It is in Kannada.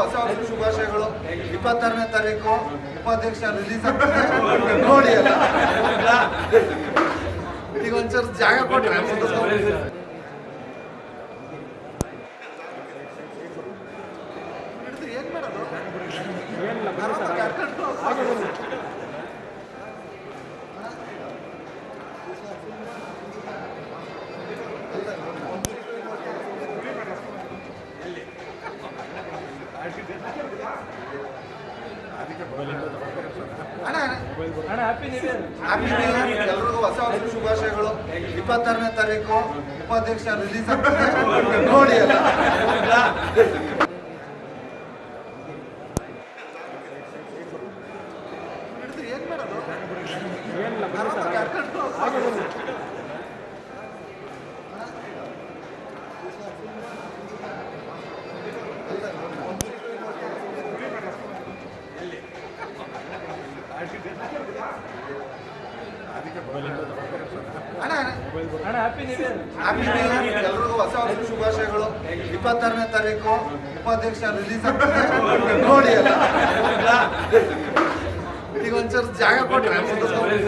ಹೊಸ ವರ್ಷದ ಶುಭಾಶಯಗಳು. ಇಪ್ಪತ್ತಾರನೇ ತಾರೀಕು ಉಪಾಧ್ಯಕ್ಷ ರಿಲೀಸ್ ನೋಡಿ ಅಲ್ಲ. ಒಂಚೂರು ಜಾಗ ಕೊಟ್ರೆ ಹಿಡ್ದು ಏನ್ ಮಾಡೋದು? ಹ್ಯಾಪಿ ನ್ಯೂ ಇಯರ್ ಎಲ್ರಿಗೂ ಹೊಸ ವರ್ಷದ ಶುಭಾಶಯಗಳು. ಇಪ್ಪತ್ತಾರನೇ ತಾರೀಕು ಉಪಾಧ್ಯಕ್ಷ ರಿಲೀಸ್ ಆಗ್ತದೆ. ನೋಡಿ ಅಲ್ಲ ಏನ್ ಮಾಡೋದು ಏನಿಲ್ಲ ಬನ್ನಿ ಸರ್ ಹಾಗೆ ಬನ್ನಿ ಅಣ್ಣ ಅಣ್ಣ happy new year happy new year ಎಲ್ರಿಗೂ ಹೊಸ ವರ್ಷದ ಶುಭಾಶಯಗಳು. ಇಪ್ಪತ್ತಾರನೇ ತಾರೀಕು ಉಪಾಧ್ಯಕ್ಷ ರಿಲೀಸ್ ನೋಡಿ ಅಲ್ಲ ಈಗ ಒಂಚೂರು ಜಾಗ ಮುಗಿಸ್ಕೊಂಡು